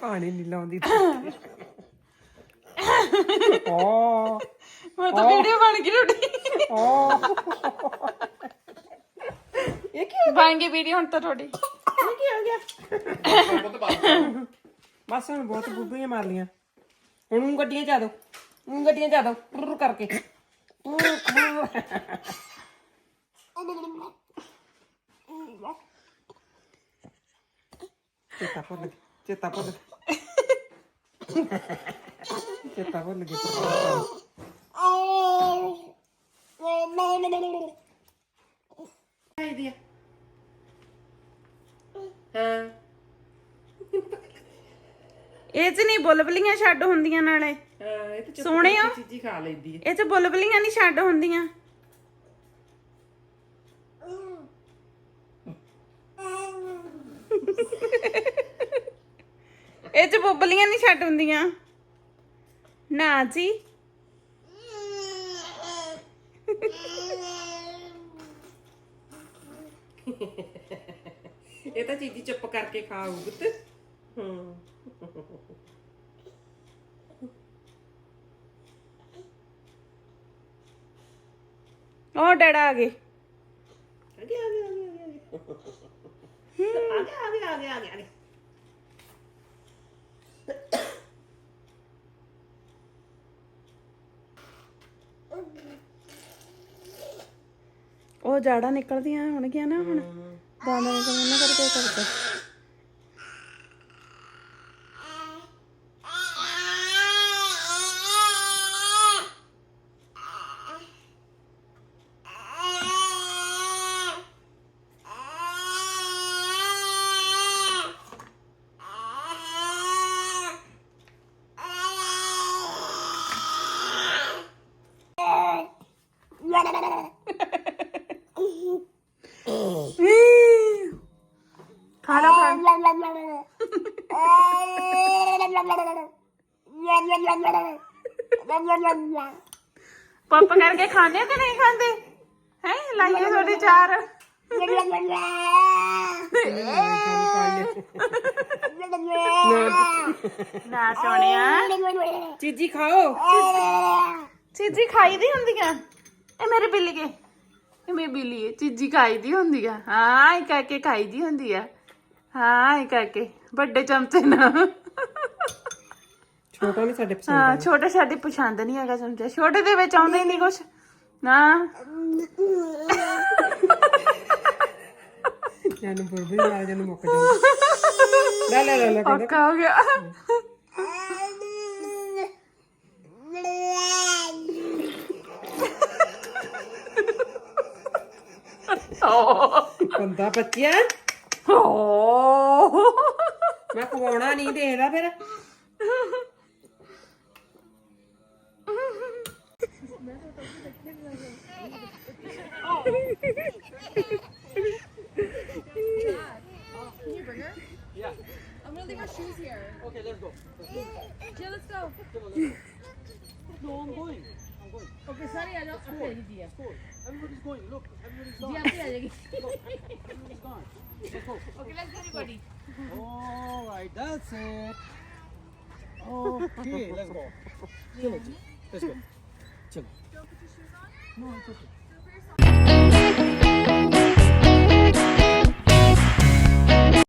ਪਾਣੀ ਨਹੀਂ ਲਾਉਂਦੀ ਓ ਮੈਂ ਤਾਂ ਵੀਡੀਓ ਬਣ ਗਈ ਤੁਹਾਡੀ ਓ ਇਹ ਕੀ ਬਣ ਗਈ ਵੀਡੀਓ ਹੁਣ ਤਾਂ ਤੁਹਾਡੀ। ਇਹ ਕੀ ਹੋ ਗਿਆ। ਬਸ ਹੁਣ ਬਹੁਤ ਬੁੱਬੀਆਂ ਮਾਰ ਲੀਆਂ ਹੁਣ ਊਂ ਗੱਡੀਆਂ ਚ ਆ ਦੋ ਊਂ ਗੱਡੀਆਂ ਚ ਆ ਦੋ ਟੁਰ ਕਰਕੇ। ਟੁਰ, ਟੁਰ। ਚੇਤਾ ਭੁੱਲ ਗਿਆ ਚੇਤਾ ਭੁੱਲ ਗਿਆ। ਚੇਤਾ ਭੁੱਲ ਗਿਆ। ਆਈਡੀਆ ਹਾਂ ਇਹ ਚ ਨਹੀਂ ਬੁਲਬੁਲੀਆਂ ਛੱਡ ਹੁੰਦੀਆਂ ਨਾਲੇ। ਹਾਂ, ਇਹ ਤਾਂ ਚੁੱਪ ਸੋਹਣੇ ਆ। ਕਰਕੇ ਚੀਜ਼ੀ ਖਾ ਲੈਂਦੀ ਹੈ ਇਹ ਚ ਬੁਲਬੁਲੀਆਂ ਨਹੀਂ ਛੱਡ ਹੁੰਦੀਆਂ। ਇਹ ਚ ਬੁਲਬੁਲੀਆਂ ਨਹੀਂ ਛੱਡ ਹੁੰਦੀਆਂ। ਨਾ ਜੀ। ਇਹ ਤਾਂ ਚੀਜ਼ੀ ਚੁੱਪ ਕਰਕੇ ਖਾਊ ਪੁੱਤ ਹਾਂ ਉਹ ਡੜਾ ਆ ਗਏ ਆਗੇ ਆਗੇ ਆਗੇ ਆਗੇ ਆਗੇ ਆਗੇ ਆਗੇ ਆਗੇ ਉਹ ਜਾੜਾ ਨਿਕਲਦੀਆਂ ਹੋਣਗੀਆਂ ਨਾ ਹੁਣ ਦਾਣਾ ਨਿਕਲਣ ਨਾ ਕਰਕੇ खाना पंप करके खाने हो कि नहीं खाते हैं? लाइए थोड़ी चार। ਨਾ ਸੋਹਣਿਆ ਚੀਜੀ ਖਾਓ ਚੀਜੀ ਖਾਈ ਦੀ ਹੁੰਦੀਆਂ ਇਹ ਮੇਰੇ ਬਿੱਲੀ ਕੇ। ਇਹ ਮੇਰੀ ਬਿੱਲੀ ਹੈ ਚੀਜ਼ੀ ਖਾਈ ਦੀ ਹੁੰਦੀ ਆ। ਹਾਂ ਇਹ ਕਰਕੇ ਖਾਈ ਦੀ ਹੁੰਦੀ ਆ। ਹਾਂ ਇਹ ਕਰਕੇ। ਵੱਡੇ ਚਮਚੇ ਨਾਲ। ਛੋਟਾ ਨਹੀਂ ਸਾਡੇ ਪਸੰਦ ਹਾਂ ਛੋਟੇ ਸਾਡੀ ਪਸੰਦ ਨਹੀਂ ਹੈਗਾ ਚਮਚਾ। ਛੋਟੇ ਦੇ ਵਿੱਚ ਆਉਂਦਾ ਹੀ ਨਹੀਂ ਕੁਛ। ਨਾ। ਜਾਨੂੰ ਬੁਰਬੀ ਨਾਲ ਜਾਨੂੰ ਮੁੱਕ ਜਾਂਦਾ ਲੈ ਲੈ ਲੈ ਲੈ ਔਖਾ ਹੋ ਗਿਆ। ਬੰਦਾ ਬੱਚਿਆ ਓ ਮੈਂ ਖਵਾਉਣਾ ਨਹੀਂ ਦੇਦਾ ਫਿਰ I'm gonna leave our shoes here. Okay, let's go. Yeah, let's go. No, I'm going. Going. Okay, sorry, I don't. Gia. Go. Everybody's going. Look, everybody's gone. Everybody's gone. Let's go. Okay, let's go, everybody. All right, that's it. Okay, let's go. Chalo. Let's go. Chalo. No, it's okay.